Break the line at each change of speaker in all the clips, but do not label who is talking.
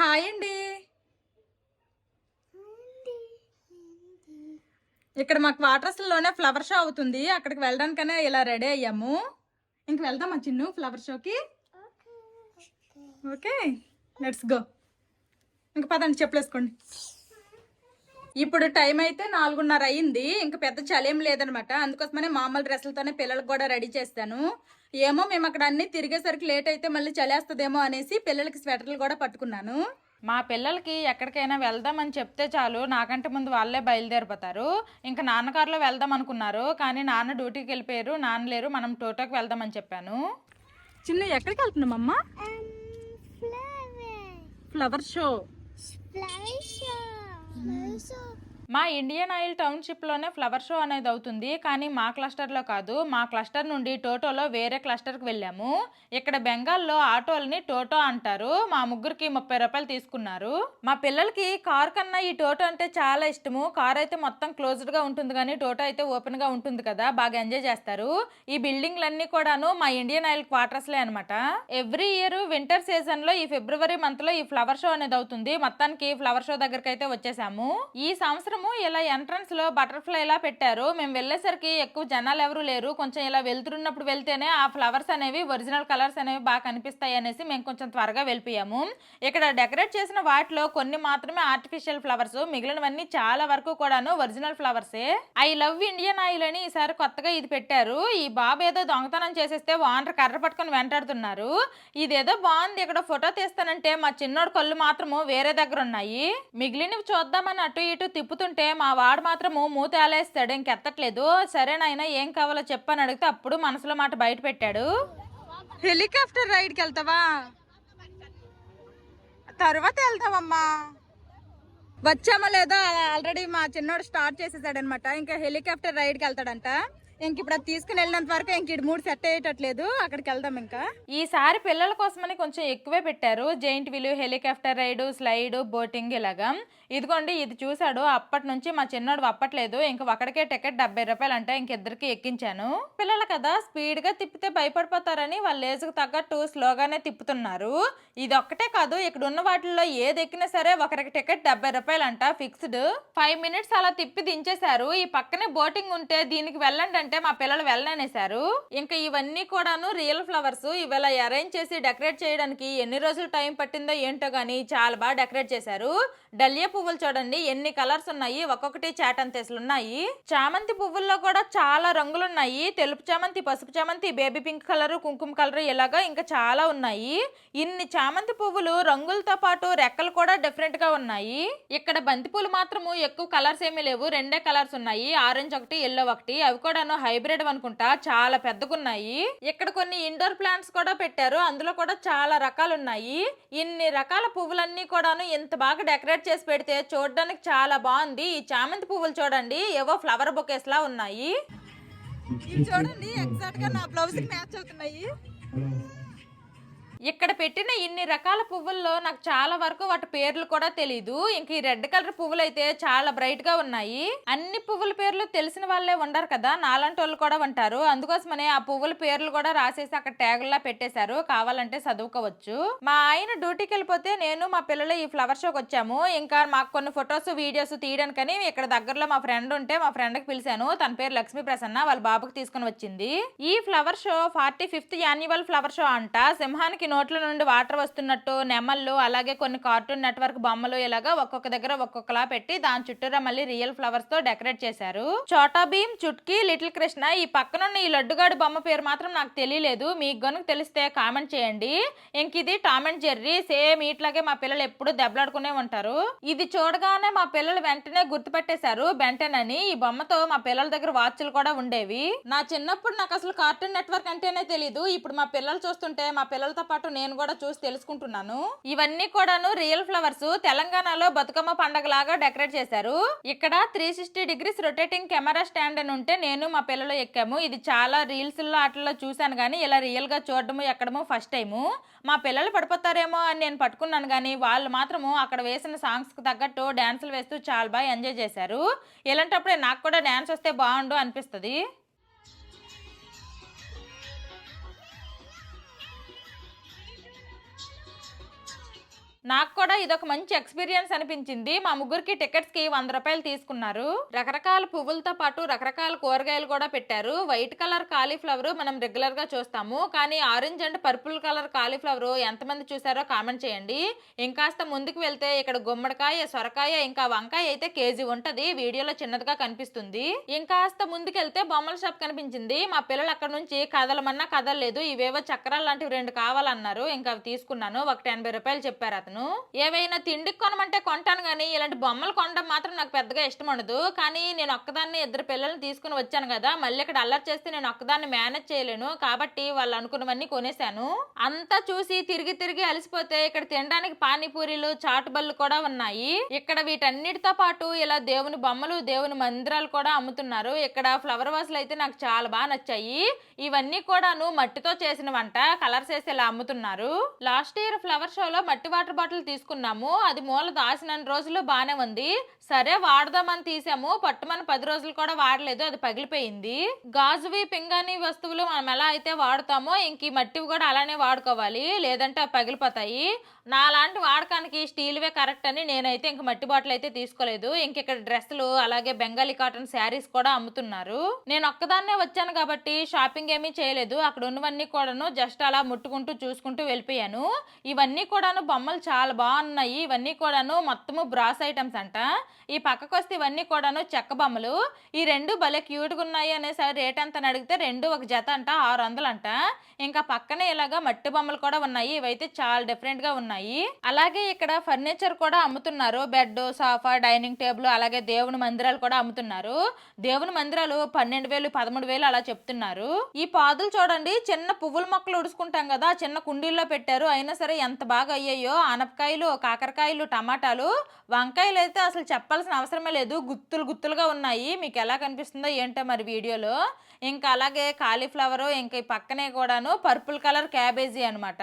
Hi అండి. ఇక్కడ మా క్వార్టర్స్లోనే ఫ్లవర్ షో అవుతుంది. అక్కడికి వెళ్ళడానికనే ఇలా రెడీ అయ్యాము. ఇంక వెళ్దామా చిన్ను ఫ్లవర్ షోకి ఓకే లెట్స్ గో ఇంక పదండి చెప్పలేసుకోండి. ఇప్పుడు టైం అయితే నాలుగున్నర అయింది. ఇంక పెద్ద చలి ఏం లేదనమాట. అందుకోసమనే మామూలు డ్రెస్సులతోనే పిల్లలకు కూడా రెడీ చేస్తాను. ఏమో మేము అక్కడ అన్ని తిరిగేసరికి లేట్ అయితే మళ్ళీ చలేస్తుందేమో అనేసి పిల్లలకి స్వెటర్లు కూడా పట్టుకున్నాను.
మా పిల్లలకి ఎక్కడికైనా వెళ్దామని చెప్తే చాలు నాకంటే ముందు వాళ్ళే బయలుదేరిపోతారు. ఇంకా నాన్నగారులో వెళ్దాం అనుకున్నారు కానీ నాన్న డ్యూటీకి వెళ్ళిపోయారు నాన్న లేరు మనం టోటోకి వెళ్దామని చెప్పాను.
చిన్న ఎక్కడికి వెళ్తున్నామమ్మా ఫ్లవర్ షో
మా ఇండియన్ ఆయిల్ టౌన్షిప్లోనే ఫ్లవర్ షో అనేది అవుతుంది. కానీ మా క్లస్టర్లో కాదు. మా క్లస్టర్ నుండి టోటోలో వేరే క్లస్టర్కి వెళ్ళాము. ఇక్కడ బెంగాల్లో ఆటోల్ని టోటో అంటారు. మా ముగ్గురికి ముప్పై రూపాయలు తీసుకున్నారు. మా పిల్లలకి కార్ కన్నా ఈ టోటో అంటే చాలా ఇష్టము. కార్ అయితే మొత్తం క్లోజ్డ్గా ఉంటుంది కానీ టోటో అయితే ఓపెన్గా ఉంటుంది కదా. బాగా ఎంజాయ్ చేస్తారు. ఈ బిల్డింగ్లన్నీ కూడాను మా ఇండియన్ ఆయిల్ క్వార్టర్స్లే అనమాట ఎవ్రీ ఇయర్ వింటర్ సీజన్లో ఈ ఫిబ్రవరి మంత్లో ఈ ఫ్లవర్ షో అనేది అవుతుంది. మొత్తానికి ఫ్లవర్ షో దగ్గరికి అయితే వచ్చేసాము. ఈ సంవత్సరం సంవత్సరము ఇలా ఎంట్రన్స్లో బటర్ఫ్లై ఇలా పెట్టారు. మేము వెళ్ళేసరికి ఎక్కువ జనాలు ఎవరు లేరు. కొంచెం ఇలా వెళ్తున్నప్పుడు వెళ్తేనే ఆ ఫ్లవర్స్ అనేవి ఒరిజినల్ కలర్స్ అనేవి బాగా కనిపిస్తాయి అనేసి మేము కొంచెం త్వరగా వెళ్ళిపోయాము. ఇక్కడ డెకరేట్ చేసిన వాటిలో కొన్ని మాత్రమే ఆర్టిఫిషియల్ ఫ్లవర్స్ మిగిలినవన్నీ చాలా వరకు కూడాను ఒరిజినల్ ఫ్లవర్సే ఐ లవ్ ఇండియన్ ఆయిల్ అని ఈసారి కొత్తగా ఇది పెట్టారు. ఈ బాబు ఏదో దొంగతనం చేసేస్తే వానర్ కర్ర పట్టుకొని వెంటాడుతున్నారు. ఇదేదో బాగుంది. ఇక్కడ ఫోటో తీస్తానంటే మా చిన్నోడు కళ్ళు మాత్రము వేరే దగ్గర ఉన్నాయి. మిగిలినవి చూద్దామని అటు ఇటు తిప్పుతుంటే మా వాడు మాత్రము మూతాలేస్తాడు ఇంకెత్తట్లేదు. సరేనాయన ఏం కావాలో చెప్పని అడిగితే అప్పుడు మనసులో మాట బయట పెట్టాడు.
హెలికాప్టర్ రైడ్కి వెళ్తావా? తర్వాత వెళ్తావమ్మా. వచ్చామా లేదా? ఆల్రెడీ మా చిన్నోడు స్టార్ట్ చేసేసాడనమాట. ఇంకా హెలికాప్టర్ రైడ్కి వెళ్తాడంట. ఇంక ఇప్పుడు అది తీసుకుని వెళ్ళినంత వరకు ఇంక ఇది మూడు సెట్ అయ్యేటట్లేదు. అక్కడికి వెళ్దాం ఇంకా.
ఈసారి పిల్లల కోసమని కొంచెం ఎక్కువే పెట్టారు. Giant wheel helicopter ride slide boating ఇలాగా. ఇదిగోండి ఇది చూశాడు. అప్పటి నుంచి మా చిన్నోడు అప్పట్లేదు ఇంక ఒకడికే టికెట్ డెబ్బై రూపాయలు అంటే ఇంకిద్దరికి ఎక్కించాను. పిల్లలు కదా స్పీడ్గా తిప్పితే భయపడిపోతారని వాళ్ళ ఏజ్కి తగ్గట్టు స్లోగానే తిప్పుతున్నారు. ఇది ఒక్కటే కాదు ఇక్కడ ఉన్న వాటిల్లో ఏది ఎక్కినా సరే ఒకరికి టికెట్ డెబ్బై రూపాయలు అంట ఫిక్స్డ్ ఫైవ్ మినిట్స్ అలా తిప్పి దించేశారు. ఈ పక్కనే బోటింగ్ ఉంటే దీనికి వెళ్ళండి అంటే మా పిల్లలు వెళ్ళనేసారు ఇంకా ఇవన్నీ కూడాను రియల్ ఫ్లవర్స్. ఇవాళ అరేంజ్ చేసి డెకరేట్ చేయడానికి ఎన్ని రోజులు టైం పట్టిందో ఏంటో గానీ చాలా బాగా డెకరేట్ చేశారు. డలియా పువ్వులు చూడండి ఎన్ని కలర్స్ ఉన్నాయి? ఒక్కొక్కటి చాటంతేసులు ఉన్నాయి చామంతి పువ్వుల్లో కూడా చాలా రంగులు ఉన్నాయి తెలుపు చామంతి పసుపు చామంతి బేబీ పింక్ కలర్ కుంకుమ కలర్ ఇలాగా ఇంకా చాలా ఉన్నాయి. ఇన్ని చామంతి పువ్వులు రంగులతో పాటు రెక్కలు కూడా డిఫరెంట్గా ఉన్నాయి. ఇక్కడ బంతి పూలు మాత్రము ఎక్కువ కలర్స్ ఏమీ లేవు. రెండే కలర్స్ ఉన్నాయి. ఆరెంజ్ ఒకటి ఎల్లో ఒకటి. అవి కూడాను హైబ్రిడ్ అనుకుంటా చాలా పెద్దగున్నాయి. ఇక్కడ కొన్ని ఇండోర్ ప్లాంట్స్ కూడా పెట్టారు. అందులో కూడా చాలా రకాలు ఉన్నాయి ఇన్ని రకాల పువ్వులన్నీ కూడాను ఇంత బాగా డెకరేట్ చేసి పెడితే చూడడానికి చాలా బాగుంది. ఈ చామంతి పువ్వులు చూడండి ఏవో ఫ్లవర్ బొకేస్ లా ఉన్నాయి.
చూడండి ఎగ్జాక్ట్గా నా బ్లౌజ్కి మ్యాచ్ అవుతున్నాయి.
ఇక్కడ పెట్టిన ఇన్ని రకాల పువ్వుల్లో నాకు చాలా వరకు వాటి పేర్లు కూడా తెలీదు. ఇంక ఈ రెడ్ కలర్ పువ్వులు అయితే చాలా బ్రైట్గా ఉన్నాయి. అన్ని పువ్వుల పేర్లు తెలిసిన వాళ్ళే ఉండరు కదా. నాలాంటి వాళ్ళు కూడా ఉంటారు. అందుకోసమనే ఆ పువ్వుల పేర్లు కూడా రాసేసి అక్కడ ట్యాగుల్లా పెట్టేశారు. కావాలంటే చదువుకోవచ్చు. మా ఆయన డ్యూటీకి వెళ్ళిపోతే నేను మా పిల్లలు ఈ ఫ్లవర్ షోకి వచ్చాము. ఇంకా మాకు కొన్ని ఫొటోస్ వీడియోస్ తీయడానికని ఇక్కడ దగ్గరలో మా ఫ్రెండ్ ఉంటే మా ఫ్రెండ్కి పిలిచాను. తన పేరు లక్ష్మీ ప్రసన్న. వాళ్ళ బాబుకి తీసుకుని వచ్చింది. ఈ flower show forty fifth annual flower show అంట. సింహానికి నోట్ల నుండి వాటర్ వస్తున్నట్టు నెమళ్ళు అలాగే కొన్ని కార్టూన్ నెట్వర్క్ బొమ్మలు ఇలాగా ఒక్కొక్క దగ్గర ఒక్కొక్కలా పెట్టి దాని చుట్టూరా మళ్ళీ రియల్ ఫ్లవర్స్తో డెకరేట్ చేశారు. చోటా భీమ్ చుట్కీ లిటిల్ కృష్ణ ఈ పక్కనున్న ఈ లడ్డుగాడి బొమ్మ పేరు మాత్రం నాకు తెలియలేదు. మీకు గనుక తెలిస్తే కామెంట్ చేయండి. ఇంక ఇది టామ్ అండ్ జెర్రీ సేమ్ ఇట్లాగే మా పిల్లలు ఎప్పుడు దెబ్బలాడుకునే ఉంటారు. ఇది చూడగానే మా పిల్లలు వెంటనే గుర్తుపెట్టేశారు బెంటన్ అని ఈ బొమ్మతో మా పిల్లల దగ్గర వాచ్లు కూడా ఉండేవి. నా చిన్నప్పుడు నాకు అసలు కార్టూన్ నెట్వర్క్ అంటేనే తెలీదు. ఇప్పుడు మా పిల్లలు చూస్తుంటే మా పిల్లలతో పాటు నేను కూడా చూసి తెలుసుకుంటున్నాను. ఇవన్నీ కూడాను రియల్ ఫ్లవర్స్. తెలంగాణలో బతుకమ్మ పండగ లాగా డెకరేట్ చేశారు. ఇక్కడ three sixty degrees rotating camera stand అని ఉంటే నేను మా పిల్లలు ఎక్కాము. ఇది చాలా రీల్స్లో చూశాను కానీ ఇలా రియల్గా చూడడము ఎక్కడము ఫస్ట్ టైము మా పిల్లలు పడిపోతారేమో అని నేను పట్టుకున్నాను కానీ వాళ్ళు మాత్రము అక్కడ వేసిన సాంగ్స్కి తగ్గట్టు డాన్సులు వేస్తూ చాలా బాగా ఎంజాయ్ చేశారు. ఇలాంటప్పుడే నాకు కూడా డాన్స్ వస్తే బాగుండు అనిపిస్తుంది. నాకు కూడా ఇదొక మంచి ఎక్స్పీరియన్స్ అనిపించింది. మా ముగ్గురికి టికెట్స్కి వంద రూపాయలు తీసుకున్నారు. రకరకాల పువ్వులతో పాటు రకరకాల కూరగాయలు కూడా పెట్టారు. వైట్ కలర్ కాలీఫ్లవర్ మనం రెగ్యులర్గా చూస్తాము. కానీ orange and purple colour cauliflower ఎంతమంది చూసారో కామెంట్ చేయండి. ఇంకాస్త ముందుకు వెళ్తే ఇక్కడ గుమ్మడికాయ సొరకాయ ఇంకా వంకాయ అయితే కేజీ ఉంటది. వీడియోలో చిన్నదిగా కనిపిస్తుంది. ఇంకాస్త ముందుకెళ్తే బొమ్మల షాప్ కనిపించింది. మా పిల్లలు అక్కడ నుంచి కదలమన్నా కదలలేదు. ఇవేవో చక్రాలు లాంటివి రెండు కావాలన్నారు. ఇంకా అవి తీసుకున్నాను. ఒకటి ఎనభై రూపాయలు చెప్పారు అతను. ఏవైనా తిండికి కొనమంటే కొంటాను కానీ ఇలాంటి బొమ్మలు కొనడం మాత్రం నాకు పెద్దగా ఇష్టం ఉండదు. కానీ నేను ఒక్కదాన్ని ఇద్దరు పిల్లల్ని తీసుకుని వచ్చాను కదా మళ్ళీ ఇక్కడ అల్లరి చేస్తే నేను ఒక్కదాన్ని మేనేజ్ చేయలేను. కాబట్టి వాళ్ళు అనుకున్నవన్నీ కొనేశాను. అంతా చూసి తిరిగి తిరిగి అలసిపోతే ఇక్కడ తినడానికి పానీపూరీలు చాటు బళ్ళు కూడా ఉన్నాయి. ఇక్కడ వీటన్నిటితో పాటు ఇలా దేవుని బొమ్మలు దేవుని మందిరాలు కూడా అమ్ముతున్నారు. ఇక్కడ ఫ్లవర్ వాసులు అయితే నాకు చాలా బాగా నచ్చాయి. ఇవన్నీ కూడాను మట్టితో చేసిన వంట కలర్స్ వేసి ఇలా అమ్ముతున్నారు. లాస్ట్ ఇయర్ ఫ్లవర్ షోలో మట్టి వాటర్ బాటిల్ తీసుకున్నాము. అది మూల దాసిన రోజులు బాగానే ఉంది. సరే వాడదామని తీసాము. పట్టుమని పది రోజులు కూడా వాడలేదు. అది పగిలిపోయింది. గాజువి పింగాణి వస్తువులు మనం ఎలా అయితే వాడతామో ఇంక ఈ మట్టివి కూడా అలానే వాడుకోవాలి. లేదంటే అవి పగిలిపోతాయి. నాలాంటి వాడకానికి స్టీల్వే కరెక్ట్ అని నేనైతే ఇంక మట్టి బాటిల్ అయితే తీసుకోలేదు. ఇంక ఇక్కడ డ్రెస్సులు అలాగే బెంగాలీ కాటన్ శారీస్ కూడా అమ్ముతున్నారు. నేను ఒక్కదాన్నే వచ్చాను కాబట్టి షాపింగ్ ఏమీ చేయలేదు. అక్కడ ఉన్నవన్నీ కూడాను జస్ట్ అలా ముట్టుకుంటూ చూసుకుంటూ వెళ్ళిపోయాను. ఇవన్నీ కూడాను బొమ్మలు చాలా బాగున్నాయి. ఇవన్నీ కూడాను మొత్తము బ్రాస్ ఐటమ్స్ అంట. ఈ పక్కకు వస్తే ఇవన్నీ కూడాను చెక్క బొమ్మలు. ఈ రెండు భలే క్యూట్గా ఉన్నాయి అనేసరి రేట్ ఎంత అడిగితే రెండు ఒక జత అంట ఆరు వందలు అంట. ఇంకా పక్కనే ఇలాగా మట్టి బొమ్మలు కూడా ఉన్నాయి. ఇవైతే చాలా డిఫరెంట్గా ఉన్నాయి. ఉన్నాయి. అలాగే ఇక్కడ ఫర్నిచర్ కూడా అమ్ముతున్నారు. బెడ్ సోఫా డైనింగ్ టేబుల్ అలాగే దేవుని మందిరాలు కూడా అమ్ముతున్నారు. దేవుని మందిరాలు పన్నెండు వేలు పదమూడు వేలు అలా చెప్తున్నారు. ఈ పాదులు చూడండి చిన్న పువ్వుల మొక్కలు ఉడుచుకుంటాం కదా చిన్న కుండీల్లో పెట్టారు. అయినా సరే ఎంత బాగా అయ్యాయో ఆనపకాయలు కాకరకాయలు టమాటాలు. వంకాయలు అయితే అసలు చెప్పాల్సిన అవసరమే లేదు. గుత్తులు గుత్తులుగా ఉన్నాయి. మీకు ఎలా కనిపిస్తుందో ఏంటో మరి వీడియోలో. ఇంకా అలాగే కాలీఫ్లవర్ ఇంకా ఈ పక్కనే కూడాను పర్పుల్ కలర్ క్యాబేజీ అన్నమాట.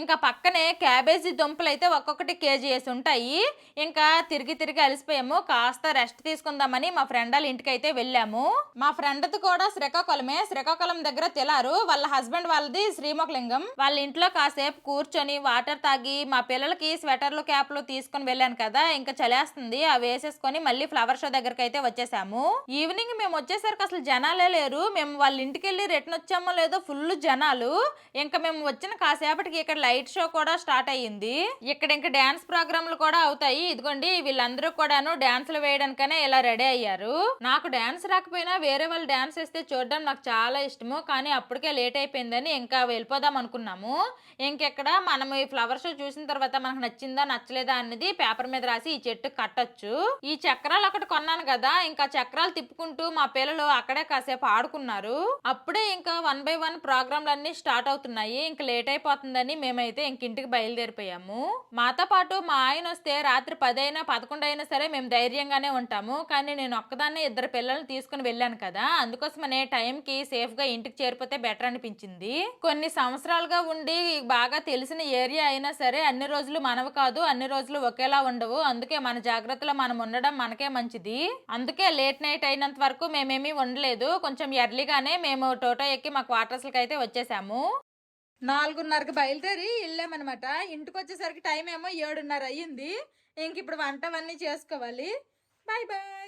ఇంకా పక్కనే క్యాబేజీ దుంపలు అయితే ఒక్కొక్కటి కేజీ వేసి ఉంటాయి. ఇంకా తిరిగి తిరిగి అలసిపోయాము. కాస్త రెస్ట్ తీసుకుందామని మా ఫ్రెండ్ వాళ్ళ ఇంటికి అయితే వెళ్ళాము. మా ఫ్రెండ్ది కూడా శ్రీకాకుళమే. శ్రీకాకుళం దగ్గర తెలారు. వాళ్ళ హస్బెండ్ వాళ్ళది శ్రీముఖలింగం. వాళ్ళ ఇంట్లో కాసేపు కూర్చొని వాటర్ తాగి మా పిల్లలకి స్వెటర్లు క్యాప్లు తీసుకొని వెళ్ళాను కదా ఇంకా చలేస్తుంది. అవి వేసేసుకొని మళ్ళీ ఫ్లవర్ షో దగ్గరికి అయితే వచ్చేసాము. ఈవినింగ్ మేము వచ్చేసరికి అసలు జనాలే లేరు. మేము వాళ్ళ ఇంటికి వెళ్ళి రిటర్న్ వచ్చామో లేదో ఫుల్ జనాలు. ఇంకా మేము వచ్చిన కాసేపటికి ఇక్కడ లైట్ షో కూడా స్టార్ట్ అయ్యింది. ఇక్కడ ఇంకా డాన్స్ ప్రోగ్రాంలు కూడా అవుతాయి. ఇదిగోండి వీళ్ళందరూ కూడాను డాన్సులు వేయడానికనే ఇలా రెడీ అయ్యారు. నాకు డాన్స్ రాకపోయినా వేరే వాళ్ళు డాన్స్ వేస్తే చూడడం నాకు చాలా ఇష్టము. కానీ అప్పటికే లేట్ అయిపోయిందని ఇంకా వెళ్ళిపోదాం అనుకున్నాము. ఇంకెక్కడ మనం ఈ ఫ్లవర్ షో చూసిన తర్వాత మనకు నచ్చిందా నచ్చలేదా అనేది పేపర్ మీద రాసి ఈ చెట్టు కట్టొచ్చు. ఈ చక్రాలు ఒకటి కొన్నాను కదా ఇంకా చక్రాలు తిప్పుకుంటూ మా పిల్లలు అక్కడే కాసేపు ఆడుకున్నారు. అప్పుడే ఇంకా వన్ బై వన్ ప్రోగ్రాంలు అన్ని స్టార్ట్ అవుతున్నాయి. ఇంకా లేట్ అయిపోతుందని మేమైతే ఇంక ఇంటికి బయలుదేరిపోయాము మాతో పాటు మా ఆయన వస్తే రాత్రి పదైనా పదకొండు అయినా సరే మేము ధైర్యంగానే ఉంటాము. కానీ నేను ఒక్కదాన్నే ఇద్దరు పిల్లల్ని తీసుకుని వెళ్ళాను కదా. అందుకోసమనే టైంకి సేఫ్గా ఇంటికి చేరిపోతే బెటర్ అనిపించింది. కొన్ని సంవత్సరాలుగా ఉండి బాగా తెలిసిన ఏరియా అయినా సరే అన్ని రోజులు మనవి కాదు అన్ని రోజులు ఒకేలా ఉండవు. అందుకే మన జాగ్రత్తలో మనం ఉండడం మనకే మంచిది. అందుకే లేట్ నైట్ అయినంత వరకు మేమేమీ ఉండలేదు. కొంచెం ఎర్లీగానే మేము టోటో ఎక్కి మా క్వార్టర్స్లకి అయితే వచ్చేసాము.
నాలుగున్నరకి బయలుదేరి వెళ్ళామన్నమాట. ఇంటికి వచ్చేసరికి టైం ఏమో ఏడున్నర అయ్యింది ఇంక ఇప్పుడు వంట అవన్నీ చేసుకోవాలి. Bye bye